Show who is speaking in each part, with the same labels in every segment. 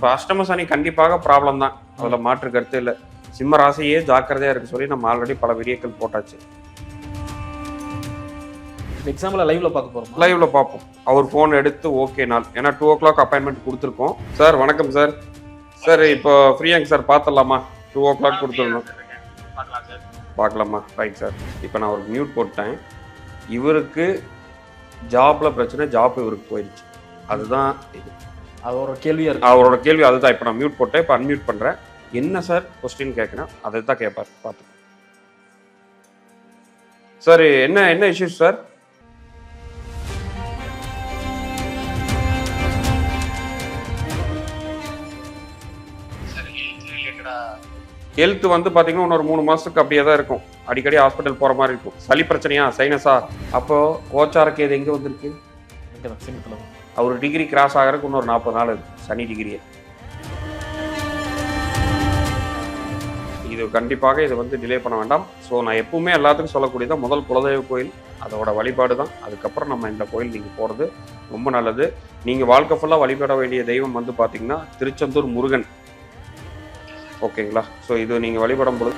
Speaker 1: இப்போ அஷ்டம சனி கண்டிப்பாக ப்ராப்ளம் தான். அதில் மாற்று கருத்து இல்லை. சிம்ம ராசியே ஜாக்கிரதையா இருக்கு சொல்லி நம்ம ஆல்ரெடி பல வீடியோக்கள் போட்டாச்சு.
Speaker 2: எக்ஸாம்பிள் லைவ்ல பார்க்க போறோம்?
Speaker 1: லைவ்ல பார்ப்போம். அவர் ஃபோன் எடுத்து ஓகே நாள். ஏன்னா டூ ஓ கிளாக் அப்பாயின்மெண்ட் கொடுத்துருக்கோம். சார் வணக்கம் சார் சார் இப்போ ஃப்ரீயாங்க சார் பார்த்துடலாமா? டூ ஓ கிளாக் கொடுத்துடணும். பார்க்கலாமா ரைட் சார் இப்போ நான் ஒரு மியூட் போட்டேன். இவருக்கு ஜாப்ல பிரச்சனை ஜாப் இவருக்கு போயிடுச்சு. அதுதான் இது
Speaker 2: அது ஒரு கேள்வியா இருக்கு.
Speaker 1: அவரோட கேள்வி அதுதான். இப்போ நான் மியூட் போட்டேன். இப்போ அன்மியூட் பண்ணுறேன் என்ன சார் கொஸ்டின் கேட்குறேன் அதை தான் கேட்பார். பார்த்து சார் என்ன என்ன இஷ்யூஸ் சார் ஹெல்த் வந்து பார்த்தீங்கன்னா இன்னொரு மூணு மாதத்துக்கு அப்படியே தான் இருக்கும். அடிக்கடி ஹாஸ்பிட்டல் போகிற மாதிரி இருக்கும். சளி பிரச்சனையா? சைனஸா அப்போ கோச்சாரக்கு இது எங்கே வந்திருக்கு. அவர் டிகிரி கிராஸ் ஆகிறதுக்கு இன்னொரு நாற்பது நாள் இருக்குது சனி டிகிரியை இது கண்டிப்பாக இதை வந்து டிலே பண்ண வேண்டாம். ஸோ நான் எப்பவுமே எல்லாத்துக்கும் சொல்லக்கூடியது முதல் குலதெய்வ கோயில் அதோட வழிபாடு தான். அதுக்கப்புறம் நம்ம இந்த கோயில் நீங்கள் போகிறது ரொம்ப நல்லது. நீங்கள் வாழ்க்கை ஃபுல்லாக வழிபட வேண்டிய தெய்வம் வந்து பார்த்தீங்கன்னா திருச்செந்தூர் முருகன். ஓகேங்களா ஸோ இது நீங்கள் வழிபடும் பொழுது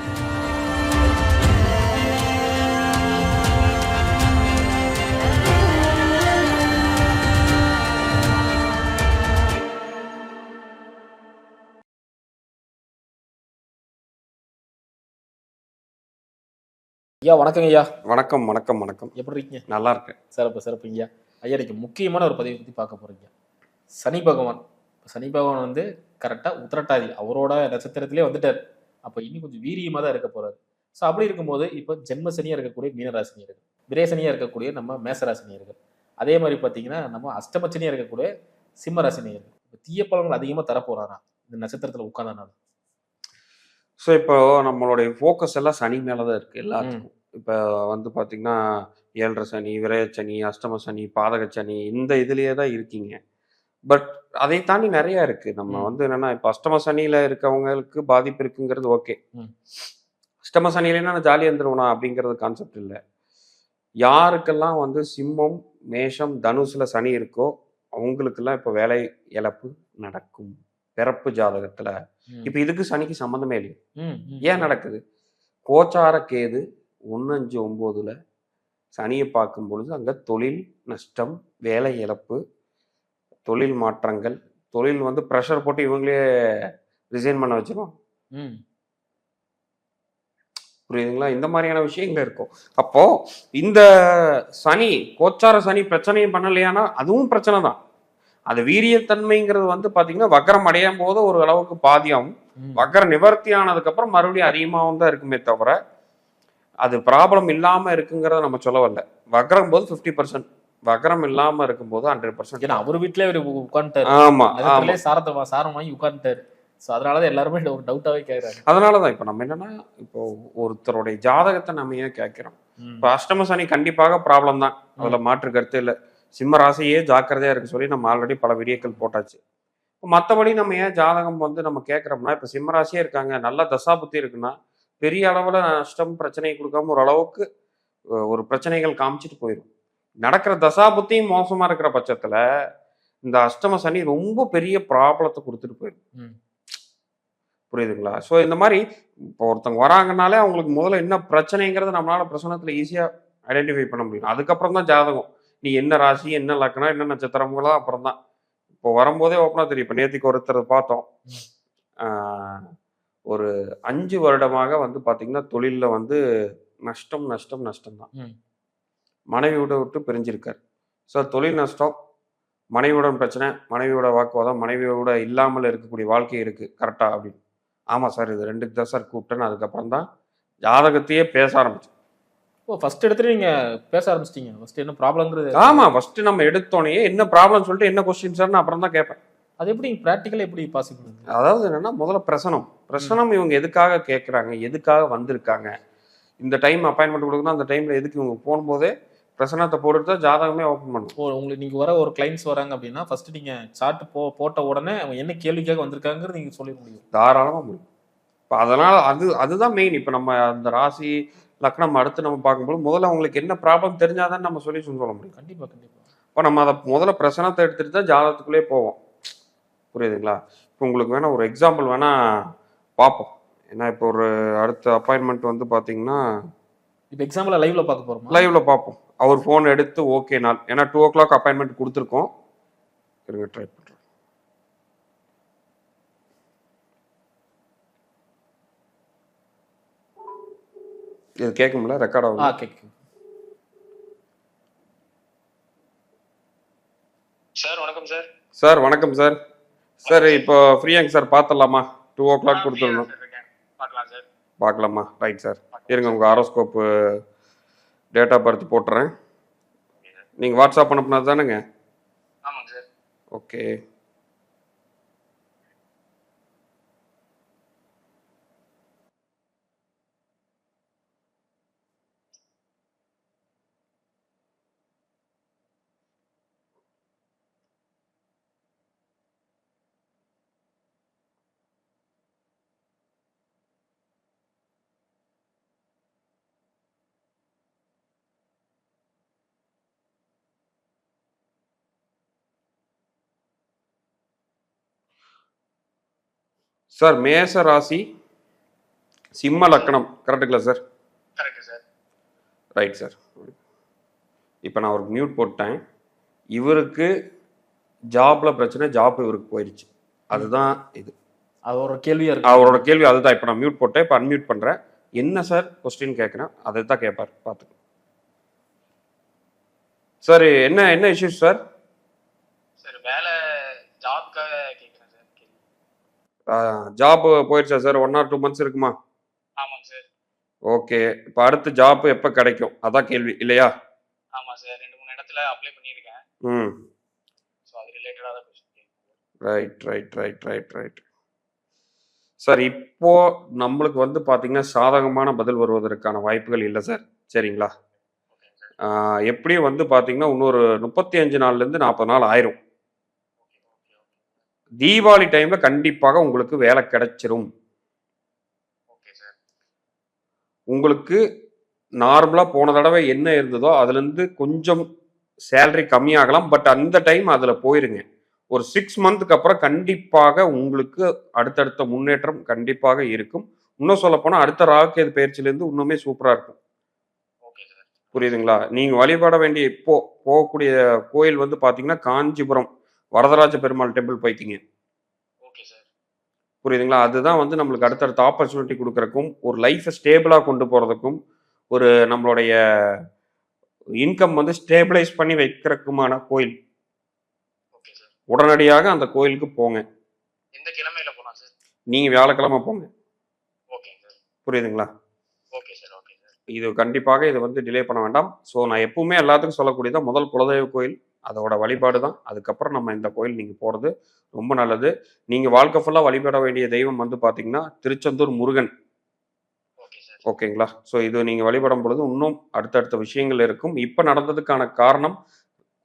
Speaker 2: ஐயா வணக்கங்க ஐயா.
Speaker 1: வணக்கம் வணக்கம் வணக்கம்.
Speaker 2: எப்படி இருக்கீங்க?
Speaker 1: நல்லா இருக்கேன்
Speaker 2: சிறப்பு சிறப்பு ஐயா. ஐயா இன்னைக்கு முக்கியமான ஒரு பதிவை பத்தி பார்க்க போறீங்க சனி பகவான். சனி பகவான் வந்து கரெக்டா உத்திரட்டாதி அவரோட நட்சத்திரத்திலே வந்துட்டார். அப்ப இன்னும் கொஞ்சம் வீரியமா தான் இருக்க போறாரு. ஸோ அப்படி இருக்கும்போது இப்போ ஜென்ம சனியா இருக்கக்கூடிய மீனராசினியர்கள் விரேசனியா இருக்கக்கூடிய நம்ம மேசராசினியர்கள் அதே மாதிரி பார்த்தீங்கன்னா நம்ம அஷ்டமச்சனியா இருக்கக்கூடிய சிம்ம ராசினியர்கள் இப்போ தீய பலன்கள் அதிகமாக தரப்போறாரா இந்த நட்சத்திரத்துல உட்கார்ந்தனால
Speaker 1: ஸோ இப்போ நம்மளுடைய ஃபோக்கஸ் எல்லாம் சனி மேலே தான் இருக்குது எல்லாத்துக்கும் இப்போ வந்து பார்த்தீங்கன்னா ஏழரை சனி விரய சனி அஷ்டம சனி பாதக சனி இந்த இதுலேயே தான் இருக்கீங்க. பட் அதை தாண்டி நிறைய இருக்கு. நம்ம. வந்து என்னன்னா இப்போ அஷ்டம சனியில இருக்கவங்களுக்கு பாதிப்பு இருக்குங்கிறது ஓகே. அஷ்டம சனியிலன்னா நான் ஜாலியாக இருந்துருவனா அப்படிங்கிறது கான்செப்ட் இல்லை. யாருக்கெல்லாம் வந்து சிம்மம் மேஷம் தனுசுல சனி இருக்கோ அவங்களுக்கெல்லாம் இப்போ வேலை இழப்பு நடக்கும். பிறப்பு ஜாதகத்துல. இப்போ இதுக்கு சனிக்கு சம்மந்தமே இல்லை
Speaker 2: ம், ம்.
Speaker 1: ஏன் நடக்குது? கோச்சார கேது ஒன்று அஞ்சு ஒம்போதுல சனியை பார்க்கும் பொழுது அங்கே தொழில் நஷ்டம் வேலை இழப்பு தொழில் மாற்றங்கள் தொழில் வந்து ப்ரெஷர் போட்டு இவங்களே ரிசைன் பண்ண வச்சிரும்.
Speaker 2: ம்.
Speaker 1: புரியுதுங்களா? இந்த மாதிரியான விஷயங்கள் இருக்கும். அப்போ இந்த சனி கோச்சார சனி பிரச்சனையும் பண்ணலையானா அதுவும் பிரச்சனை தான் அது வீரியத்தன்மைங்கிறது வந்து பாத்தீங்கன்னா வக்கரம் அடையும் போது ஒரு அளவுக்கு பாதியாகும். வக்கர நிவர்த்தி ஆனதுக்கு அப்புறம் மறுபடியும் அதிகமாகவும் தான் இருக்குமே தவிர அது ப்ராப்ளம் இல்லாம இருக்குங்கிறத நம்ம சொல்ல வரல வக்கரம் போது ஃபிஃப்டி பர்சன்ட் வக்கரம் இல்லாம இருக்கும்போது ஹண்ட்ரட் பர்சன்ட்
Speaker 2: ஏன்னா அவர் வீட்லயே அவர் உட்காந்துட்டாரு
Speaker 1: ஆமா
Speaker 2: சாரத்தை சாரம் வாங்கி உட்காந்துட்டாரு ஸோ அதனாலதான் எல்லாருமே ஒரு டவுட்டாவே கேட்கறாங்க
Speaker 1: அதனாலதான் இப்ப நம்ம என்னன்னா இப்போ ஒருத்தருடைய ஜாதகத்தை நம்ம ஏன் கேட்கிறோம் இப்போ அஷ்டம சனி கண்டிப்பாக ப்ராப்ளம் தான். அதுல மாற்று கருத்து இல்லை. சிம்ம ராசியே ஜாக்கிரதையா இருக்கு சொல்லி நம்ம ஆல்ரெடி பல வீடியோக்கள் போட்டாச்சு. இப்போ மற்றபடி நம்ம ஏன் ஜாதகம் வந்து நம்ம கேட்குறோம்னா இப்போ சிம்ம ராசியே இருக்காங்க நல்ல தசாபுத்தி இருக்குன்னா பெரிய அளவில் நஷ்டம் பிரச்சனை கொடுக்காம ஒரு அளவுக்கு அஹ், ஒரு பிரச்சனைகள் காமிச்சிட்டு போயிடும் நடக்கிற தசாபுத்தியும் மோசமா இருக்கிற பட்சத்துல இந்த அஷ்டம சனி ரொம்ப பெரிய ப்ராப்ளத்தை கொடுத்துட்டு போயிடும். புரியுதுங்களா? ஸோ இந்த மாதிரி இப்போ ஒருத்தவங்க வராங்கனாலே அவங்களுக்கு முதல்ல என்ன பிரச்சனைங்கிறத நம்மளால பிரசனத்தில் ஈஸியாக ஐடென்டிஃபை பண்ண முடியும். அதுக்கப்புறம் தான் ஜாதகம். நீ என்ன ராசி என்ன லக்னம் என்ன நட்சத்திரங்களோ அப்புறம் தான் இப்போ வரும்போதே ஓப்பனாக தெரியும். இப்போ நேற்றுக்கு ஒருத்தர் பார்த்தோம். ஒரு அஞ்சு வருடமாக வந்து பார்த்தீங்கன்னா தொழிலில் வந்து நஷ்டம் நஷ்டம் நஷ்டம் தான். மனைவியோட விட்டு பிரிஞ்சிருக்கார். சார் தொழில் நஷ்டம் மனைவியுடன் பிரச்சனை மனைவியோட வாக்குவாதம் மனைவியோட இல்லாமல் இருக்கக்கூடிய வாழ்க்கை இருக்கு. கரெக்டா அப்படின்னு. ஆமாம் சார் இது ரெண்டுக்கு தான் சார் கூப்பிட்டேன்னு அதுக்கப்புறம் தான் ஜாதகத்தையே பேச ஆரம்பிச்சோம்
Speaker 2: ஓ ஃபர்ஸ்ட் எடுத்துட்டு நீங்க பேச ஆரம்பிச்சிட்டீங்க. ஃபர்ஸ்ட் என்ன ப்ராப்ளம்ங்கிறது
Speaker 1: ஆமா ஃபர்ஸ்ட் நம்ம எடுத்தோடனே என்ன ப்ராப்ளம் சொல்லிட்டு என்ன கொஸ்டின் சார் நான் அப்புறம் தான் கேட்பேன்.
Speaker 2: அது எப்படி ப்ராக்டிக்கலா எப்படி பாசிபிள்
Speaker 1: அதாவது என்னன்னா முதல்ல பிரசனம். பிரசனம் இவங்க எதுக்காக கேட்குறாங்க எதுக்காக வந்திருக்காங்க? இந்த டைம் அப்பாயின்மெண்ட் கொடுக்கணும் அந்த டைம்ல எதுக்கு இவங்க போகும்போதே பிரசனத்தை போட்டுட்டு தான் ஜாதகமே ஓப்பன் பண்ணும்.
Speaker 2: ஓ உங்களுக்கு நீங்க வர ஒரு கிளைண்ட்ஸ் வராங்க அப்படின்னா ஃபர்ஸ்ட் நீங்க சார்ட் போ போட்ட உடனே அவங்க என்ன கேள்விக்காக வந்திருக்காங்கிறது நீங்க சொல்லிட முடியும்.
Speaker 1: தாராளமாக முடியும். இப்போ அதனால அது அதுதான் மெயின் இப்போ நம்ம அந்த ராசி லக்னம் அடுத்து நம்ம பார்க்கும்போது முதல்ல அவங்களுக்கு என்ன ப்ராப்ளம் தெரிஞ்சாதான் நம்ம சொல்யூஷன் சொல்ல முடியும்.
Speaker 2: கண்டிப்பா கண்டிப்பா.
Speaker 1: இப்போ நம்ம அதை முதல்ல பிரசனத்தை எடுத்துட்டு தான் ஜாதகத்துக்குள்ளே போவோம். புரியுதுங்களா? இப்போ உங்களுக்கு வேணா ஒரு எக்ஸாம்பிள் வேணா பார்ப்போம். ஏன்னா இப்போ ஒரு அடுத்த அப்பாயின்மெண்ட் வந்து பார்த்தீங்கன்னா
Speaker 2: இப்போ எக்ஸாம்பிள் லைவ்ல பார்க்க போறோமா?
Speaker 1: லைவ்ல பார்ப்போம். அவர் ஃபோன் எடுத்து ஓகே நாள் ஏன்னா டூ ஓ கிளாக் அப்பாயின்மெண்ட் கொடுத்துருக்கோம். இருங்க ட்ரை பண்ணுறேன் இது கேட்கும்ல ரெக்கார்ட்
Speaker 2: ஆ
Speaker 1: ஆகும்
Speaker 2: கேக்கு
Speaker 3: சார் வணக்கம் சார்.
Speaker 1: சார் வணக்கம் சார். சார் இப்போ ஃப்ரீயாங்க சார் பார்த்துடலாமா டூ ஓ கிளாக் கொடுத்துடணும்.
Speaker 3: பார்க்கலாம் சார்.
Speaker 1: பார்க்கலாமா ரைட் சார். இருங்க உங்கள் ஆரோஸ்கோப்பு டேட் ஆஃப் பர்த் போட்டுறேன். நீங்கள் வாட்ஸ்அப் அனுப்புனது தானேங்க?
Speaker 3: ஆமாங்க சார்.
Speaker 1: ஓகே சார் மேச ராசி சிம்ம லக்கணம். கரெக்டுங்களா sir?
Speaker 3: Correct sir
Speaker 1: right sir இப்போ நான் அவருக்கு மியூட் போட்டேன். இவருக்கு ஜாப்ல பிரச்சனை ஜாப் இவருக்கு போயிடுச்சு அதுதான் இது.
Speaker 2: ஒரு கேள்வியா இருக்கு.
Speaker 1: அவரோட கேள்வி அதுதான். இப்போ நான் மியூட் போட்டேன். இப்போ அன்மியூட் பண்ணுறேன் என்ன சார் கொஸ்டின் கேட்குறேன் அதை தான் கேட்பார் பார்த்துக்கோங்க சார் என்ன என்ன இஷ்யூஸ் சார்
Speaker 3: வேலை ஜாப்க்காக கேட்குறேன் சார் கேள்வி
Speaker 1: ஜாப் போயிடுச்சா sir one or two months இருக்குமா?
Speaker 3: ஆமாங்க சார்
Speaker 1: ஓகே இப்போ அடுத்து ஜாப் எப்போ கிடைக்கும்? அதான் கேள்வி இல்லையா?
Speaker 3: ஆமாம் சார் ரெண்டு மூணு இடத்துல அப்ளை பண்ணியிருக்கேன்.
Speaker 1: ம்.
Speaker 3: ஸோ அது ரிலேட்டடாக தான்
Speaker 1: right right right right right sir இப்போ நம்மளுக்கு வந்து பார்த்தீங்கன்னா சாதகமான பதில் வருவதற்கான வாய்ப்புகள் இல்லை சார் சரிங்களா? எப்படியும் வந்து பார்த்தீங்கன்னா இன்னொரு முப்பத்தி அஞ்சு நாள்லேருந்து நாற்பது நாள் ஆயிரும். தீபாவளி டைம்ல கண்டிப்பாக உங்களுக்கு வேலை கிடைச்சிரும். உங்களுக்கு நார்மலாக போன தடவை என்ன இருந்ததோ அதுலேருந்து கொஞ்சம் சேலரி கம்மியாகலாம். பட் அந்த டைம் அதில் போயிருங்க. ஒரு சிக்ஸ் மந்த்துக்கு அப்புறம் கண்டிப்பாக உங்களுக்கு அடுத்தடுத்த முன்னேற்றம் கண்டிப்பாக இருக்கும். இன்னும் சொல்லப் போனா அடுத்த ராக்கேது பயிற்சியிலேருந்து இன்னுமே சூப்பராக இருக்கும். புரியுதுங்களா? நீங்கள் வழிபட வேண்டிய இப்போ போகக்கூடிய கோயில் வந்து பார்த்தீங்கன்னா காஞ்சிபுரம். வரதராஜ பெருமாள் டெம்பிள் போய்க்கிங்க
Speaker 3: ஓகே சார்
Speaker 1: புரியுதுங்களா? அதுதான் வந்து நம்மளுக்கு அடுத்தடுத்த ஆப்பர்ச்சுனிட்டி கொடுக்கறக்கும் ஒரு லைஃப்பை ஸ்டேபிளாக கொண்டு போகிறதுக்கும் ஒரு நம்மளுடைய இன்கம் வந்து ஸ்டேபிளைஸ் பண்ணி வைக்கிறதுக்குமான கோயில்.
Speaker 3: ஓகே சார்
Speaker 1: உடனடியாக அந்த கோயிலுக்கு போங்க.
Speaker 3: எந்த கிழமையில போகலாம் சார்
Speaker 1: நீங்கள் வியாழக்கிழமை போங்க.
Speaker 3: ஓகேங்க சார்
Speaker 1: புரியுதுங்களா? இது கண்டிப்பாக இது வந்து டிலே பண்ண வேண்டாம். ஸோ நான் எப்பவுமே எல்லாத்துக்கும் சொல்லக்கூடியதான் முதல் குலதெய்வ கோயில் அதோட வழிபாடு தான் அதுக்கப்புறம் நம்ம இந்த கோயில் நீங்கள் போகிறது ரொம்ப நல்லது. நீங்கள் வாழ்க்கை ஃபுல்லாக வழிபட வேண்டிய தெய்வம் வந்து பார்த்தீங்கன்னா திருச்செந்தூர் முருகன். ஓகேங்களா? ஸோ இது நீங்கள் வழிபடும் பொழுது இன்னும் அடுத்தடுத்த விஷயங்கள் இருக்கும். இப்போ நடந்ததுக்கான காரணம்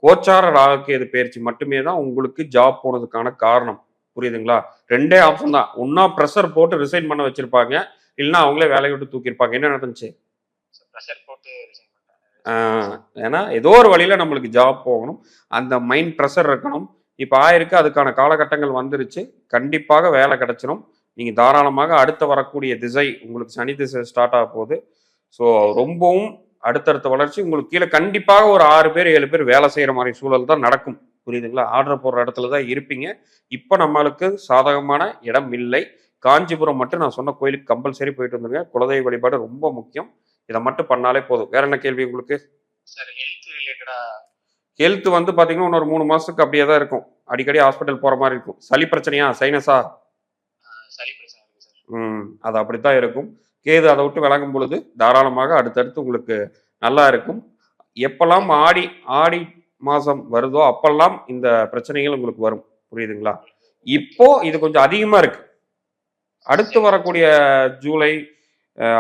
Speaker 1: கோச்சார ராகக்கேது பயிற்சி மட்டுமே தான் உங்களுக்கு ஜாப் போனதுக்கான காரணம். புரியுதுங்களா? ரெண்டே ஆப்ஷன் தான். ஒன்றா ப்ரெஷர் போட்டு ரிசைன் பண்ண வச்சிருப்பாங்க. இல்லைன்னா அவங்களே வேலையை விட்டு தூக்கியிருப்பாங்க. என்ன நடந்துச்சு? ஏன்னா ஏதோ ஒரு வழியில் நம்மளுக்கு ஜாப் போகணும். அந்த மைண்ட் ப்ரெஷர் இருக்கணும். இப்போ ஆயிருக்கு அதுக்கான காலகட்டங்கள் வந்துருச்சு. கண்டிப்பாக வேலை கிடைச்சிரும். நீங்கள் தாராளமாக அடுத்து வரக்கூடிய திசை உங்களுக்கு சனி திசை ஸ்டார்ட் ஆக போகுது. ஸோ ரொம்பவும் அடுத்தடுத்த வளர்ச்சி. உங்களுக்கு கீழே கண்டிப்பாக ஒரு ஆறு பேர் ஏழு பேர் வேலை செய்கிற மாதிரி சூழல் தான் நடக்கும். புரியுதுங்களா? ஆர்டர் போடுற இடத்துல தான் இருப்பீங்க. இப்போ நம்மளுக்கு சாதகமான இடம் இல்லை. காஞ்சிபுரம் மட்டும் நான் சொன்ன கோயிலுக்கு கம்பல்சரி போயிட்டு வந்துருங்க. குலதெய்வ வழிபாடு ரொம்ப முக்கியம். இதை மட்டும் பண்ணாலே போதும். வேற என்ன கேள்வி உங்களுக்கு?
Speaker 3: சார் ஹெல்த்
Speaker 1: வந்து பார்த்தீங்கன்னா இன்னொரு மூணு மாசத்துக்கு அப்படியே தான் இருக்கும். அடிக்கடி ஹாஸ்பிட்டல் போகிற மாதிரி இருக்கும். சளி பிரச்சனையா? சைனஸா
Speaker 3: சளி பிரச்சனை இருக்கு சார்
Speaker 1: ம் அது அப்படித்தான் இருக்கும். கேது அதை விட்டு விளங்கும் பொழுது தாராளமாக அடுத்தடுத்து உங்களுக்கு நல்லா இருக்கும். எப்பெல்லாம் ஆடி ஆடி மாதம் வருதோ அப்பெல்லாம் இந்த பிரச்சனைகள் உங்களுக்கு வரும். புரியுதுங்களா? இப்போ இது கொஞ்சம் அதிகமாக இருக்கு. அடுத்து வரக்கூடிய ஜூலை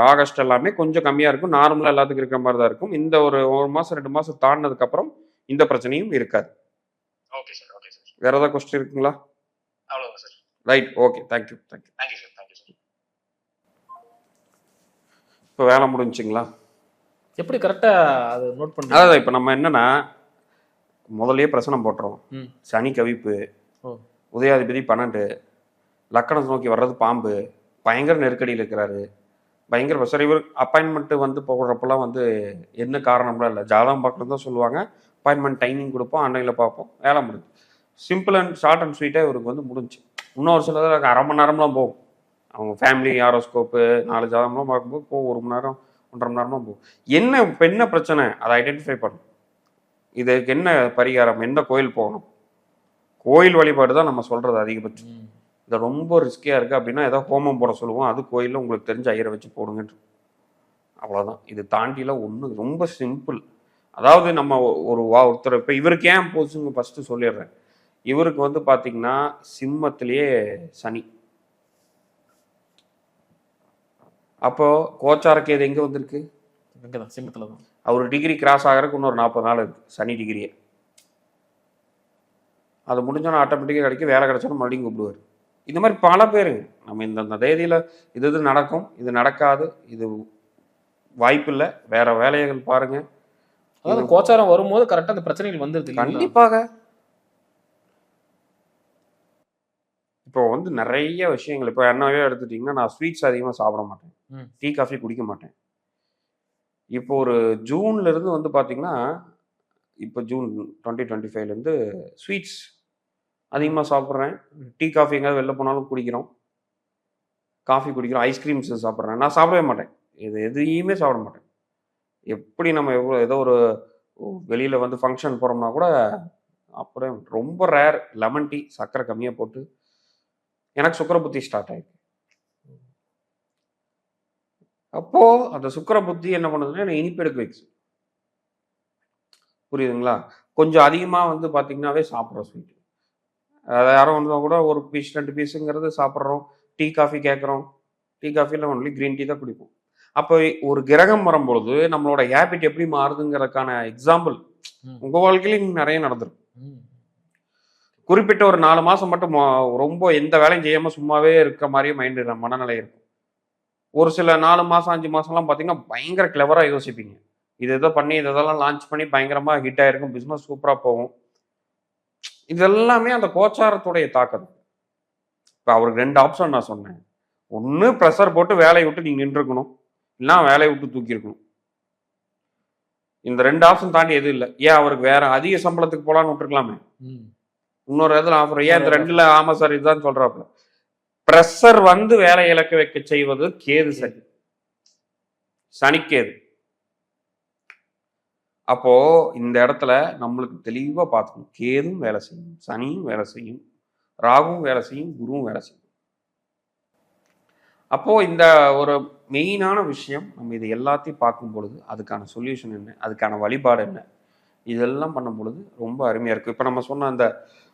Speaker 1: ஆகஸ்ட் எல்லாமே கொஞ்சம் கம்மியாக இருக்கும். நார்மலாக எல்லாத்துக்கும் இருக்கிற மாதிரி தான் இருக்கும். இந்த ஒரு ஒரு மாதம் ரெண்டு மாதம் தாண்டினதுக்கப்புறம் இந்த பிரச்சனையும் இருக்காது.
Speaker 3: ஓகே சார் ஓகே சார்
Speaker 1: வேற ஏதாவது கொஸ்டின் இருக்குங்களா?
Speaker 3: அவ்வளோதான் sir
Speaker 1: right okay thank you thank you
Speaker 3: thank you sir thank you sir
Speaker 1: இப்போ வேலை முடிஞ்சுங்களா?
Speaker 2: எப்படி கரெக்டா அது நோட் பண்ணி
Speaker 1: அதாவது இப்போ நம்ம என்னன்னா முதல்லயே பிரசனம் போட்டுறோம். சனி கவிப்பு உதயாதிபதி பன்னெண்டு லக்கணத்தை நோக்கி வர்றது பாம்பு பயங்கர நெருக்கடியில் இருக்கிறாரு. பயங்கர சார் இவர் அப்பாயின்மெண்ட் வந்து போடுறப்பெல்லாம் வந்து என்ன காரணம்லாம் இல்லை. ஜாதகம் பார்க்கறது தான் சொல்லுவாங்க. அப்பாயின்மெண்ட் டைமிங் கொடுப்போம் ஆன்லைனில் பார்ப்போம் வேலை முடிஞ்சு. சிம்பிள் அண்ட் ஷார்ட் அண்ட் ஸ்வீட்டாக இவருக்கு வந்து முடிஞ்சு. இன்னொரு சிலர் அரை மணி நேரம்லாம் போகும். அவங்க ஃபேமிலி ஆரோஸ்கோப்பு நாலு ஜாதகம்லாம் பார்க்கும்போது போகும் ஒரு மணி நேரம் ஒன்றரை மணி நேரம்லாம் போகும். என்ன இப்போ என்ன பிரச்சனை? அதை ஐடென்டிஃபை பண்ணும் இதுக்கு என்ன பரிகாரம்? எந்த கோயில் போகணும்? கோயில் வழிபாடு தான் நம்ம சொல்கிறது அதிகபட்சம். இது ரொம்ப ரிஸ்கியாக இருக்குது அப்படின்னா ஏதோ ஹோமம் போட சொல்லுவோம். அது கோயிலில் உங்களுக்கு தெரிஞ்ச ஐயரை வச்சு போடுங்கன்ற அவ்வளோதான் இது தாண்டிலாம் ஒன்று ரொம்ப சிம்பிள் அதாவது நம்ம ஒரு வா ஒருத்தர் இப்போ இவருக்கு ஏன் போச்சுங்க ஃபஸ்ட்டு சொல்லிடுறேன். இவருக்கு வந்து பார்த்தீங்கன்னா சிம்மத்திலேயே சனி. அப்போ கோச்சாரக்கேது எங்கே வந்திருக்கு?
Speaker 2: இங்கதான் சிம்மத்துல தான்
Speaker 1: அவர் டிகிரி கிராஸ் ஆகிறதுக்கு இன்னொரு நாற்பது நாள் இருக்கு சனி டிகிரியை அது முடிஞ்சோன்னா ஆட்டோமேட்டிக்காக கிடைக்கும் வேலை கிடைச்சாலும் மறுபடியும் கூப்பிடுவார். இந்த மாதிரி பல பேர் நம்ம இந்த இந்த தேதியில் இது இது நடக்கும் இது நடக்காது இது வாய்ப்பில்லை வேற வேலைகள் பாருங்க
Speaker 2: அதாவது கோச்சாரம் வரும்போது கரெக்டா அந்த பிரச்சனைகள் வந்துருது?
Speaker 1: கண்டிப்பாக இப்போ வந்து நிறைய விஷயங்கள் இப்போ என்னவே எடுத்துட்டிங்கன்னா நான் ஸ்வீட்ஸ் அதிகமாக சாப்பிட மாட்டேன். டீ காஃபி குடிக்க மாட்டேன் இப்போ ஒரு ஜூன்ல இருந்து வந்து பார்த்தீங்கன்னா இப்போ ஜூன் டுவெண்ட்டி டுவெண்ட்டி ஃபைவ்லேருந்து ஸ்வீட்ஸ் அதிகமாக சாப்பிட்றேன். டீ காஃபி எங்கேயாவது வெளில போனாலும் குடிக்கிறோம். காஃபி குடிக்கிறோம். ஐஸ்கிரீம்ஸ் சாப்பிட்றேன். நான் சாப்பிடவே மாட்டேன். இது எதையுமே சாப்பிட மாட்டேன். எப்படி நம்ம எவ்வளோ ஏதோ ஒரு வெளியில் வந்து ஃபங்க்ஷன் போகிறோம்னா கூட அப்படியே ரொம்ப ரேர் லெமன் டீ சர்க்கரை கம்மியாக போட்டு எனக்கு சுக்கர புத்தி ஸ்டார்ட் ஆயிருக்கு. அப்போ அந்த சுக்கர புத்தி என்ன பண்ணுதுன்னா என்னை இனிப்பு எடுக்க வைக்குது. புரியுதுங்களா? கொஞ்சம் அதிகமாக வந்து பார்த்தீங்கன்னாவே சாப்பிட்றோம் ஸ்வீட் அதை யாரும் வந்து கூட ஒரு பீஸ் ரெண்டு பீஸுங்கிறது சாப்பிட்றோம். டீ காஃபி கேட்குறோம் டீ காஃபியில் ஒன்லி க்ரீன் டீ தான் குடிப்போம். அப்போ ஒரு கிரகம் வரும்பொழுது நம்மளோட ஹேபிட் எப்படி மாறுதுங்கிறதுக்கான எக்ஸாம்பிள். உங்கள் வாழ்க்கையிலும் நிறைய நடந்திருக்கு. குறிப்பிட்ட ஒரு நாலு மாசம் மட்டும் ரொம்ப எந்த வேலையும் செய்யாம சும்மாவே இருக்க மாதிரியே மைண்ட் மனநிலை இருக்கும். ஒரு சில நாலு மாசம் அஞ்சு மாசம்லாம் பார்த்தீங்கன்னா பயங்கர கிளவரா யோசிப்பீங்க. இது எதோ பண்ணி இது இதெல்லாம் லான்ச் பண்ணி பயங்கரமா ஹிட் ஆயிருக்கும். பிசினஸ் சூப்பரா போகும். இது எல்லாமே அந்த கோச்சாரத்துடைய தாக்கம். இப்போ அவருக்கு ரெண்டு ஆப்ஷன் நான் சொன்னேன். ஒன்று ப்ரெஷர் போட்டு வேலையை விட்டு நீங்க நின்றுக்கணும். இல்லைன்னா வேலையை விட்டு தூக்கியிருக்கணும். இந்த ரெண்டு ஆப்ஷன் தாண்டி எதுவும் இல்லை. ஏன் அவருக்கு வேற அதிக சம்பளத்துக்கு போலான்னு விட்டுருக்கலாமே. இன்னொரு இடத்துல ஆஃபர் ஏன் இந்த ரெண்டுல ஆமா சார் இதுதான் சொல்றாப்புல. ப்ரெஷர் வந்து வேலை இழக்க வைக்க செய்வது கேது சனி சனிக்கேது. அப்போ இந்த இடத்துல நம்மளுக்கு தெளிவா பார்த்துக்கணும். கேதும் வேலை செய்யும் சனியும் வேலை செய்யும் ராகுவும் வேலை செய்யும் குருவும் வேலை செய்யும். அப்போ இந்த ஒரு மெயினான விஷயம் நம்ம இது எல்லாத்தையும் பார்க்கும் பொழுது அதுக்கான சொல்யூஷன் என்ன அதுக்கான வழிபாடு என்ன இதெல்லாம் பண்ணும் பொழுது ரொம்ப அருமையா இருக்கு இப்போ நம்ம சொன்ன அந்த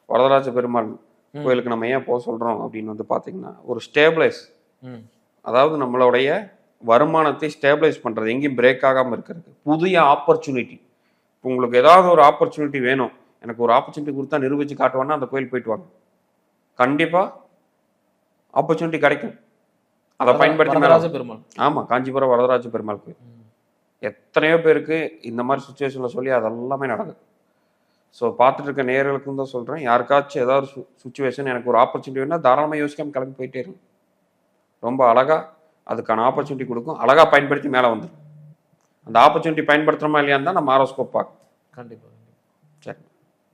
Speaker 1: வரதராஜ பெருமாள். கோயிலுக்கு நம்ம ஏன் போக சொல்றோம் அப்படின்னு வந்து பாத்தீங்கன்னா ஒரு ஸ்டேபிளைஸ். அதாவது நம்மளுடைய வருமானத்தை ஸ்டேபிளைஸ் பண்றது எங்கேயும் பிரேக் ஆகாம இருக்கிறது. புதிய ஆப்பர்ச்சுனிட்டி இப்போ உங்களுக்கு ஏதாவது ஒரு ஆப்பர்ச்சுனிட்டி வேணும் எனக்கு ஒரு ஆப்பர்ச்சுனிட்டி கொடுத்தா நிரூபிச்சு காட்டுவான்னா அந்த கோயில் போயிட்டு வாங்க. கண்டிப்பா ஆப்பர்ச்சுனிட்டி கிடைக்கும். அதை பயன்படுத்தி
Speaker 2: வரதராஜ பெருமாள்.
Speaker 1: ஆமா காஞ்சிபுரம் வரதராஜ பெருமாள் கோயில். எத்தனையோ பேருக்கு இந்த மாதிரி சுச்சுவேஷன்ல சொல்லி அதெல்லாமே நடக்குது. ஸோ பார்த்துட்டு இருக்க நேயர்களுக்கும் தான் சொல்றேன். யாருக்காச்சும் ஏதாவது ஒரு சுச்சுவேஷன் எனக்கு ஒரு ஆப்பர்ச்சுனிட்டி வேணா தாராளமாக யோசிக்காம கிளம்பி போயிட்டே இருங்க. ரொம்ப அழகா அதுக்கான ஆப்பர்ச்சுனிட்டி கொடுக்கும். அழகா பயன்படுத்தி மேலே வந்துடும் அந்த ஆப்பர்ச்சுனிட்டி பயன்படுத்துறோமா இல்லையான்னு தான் நம்ம ஆரோஸ்கோப் பார்க்கணும்.
Speaker 2: கண்டிப்பா
Speaker 1: சரி.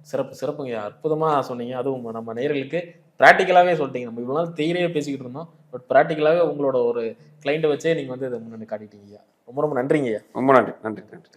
Speaker 2: சிறப்பு சிறப்புங்க. அற்புதமா சொன்னீங்க. அதுவும் நம்ம நேயர்களுக்கு ப்ராக்டிக்கலாவே சொல்லிட்டீங்க. நம்ம இவ்வளவு நாள் தியரியே பேசிக்கிட்டு இருந்தோம். பட் ப்ராக்டிக்கலாவே உங்களோட ஒரு கிளைண்ட்டை வச்சே நீங்க வந்து இதை முன்னாடி காட்டிட்டீங்க ரொம்ப ரொம்ப நன்றிங்க ஐயா.
Speaker 1: ரொம்ப நன்றி. நன்றி நன்றி.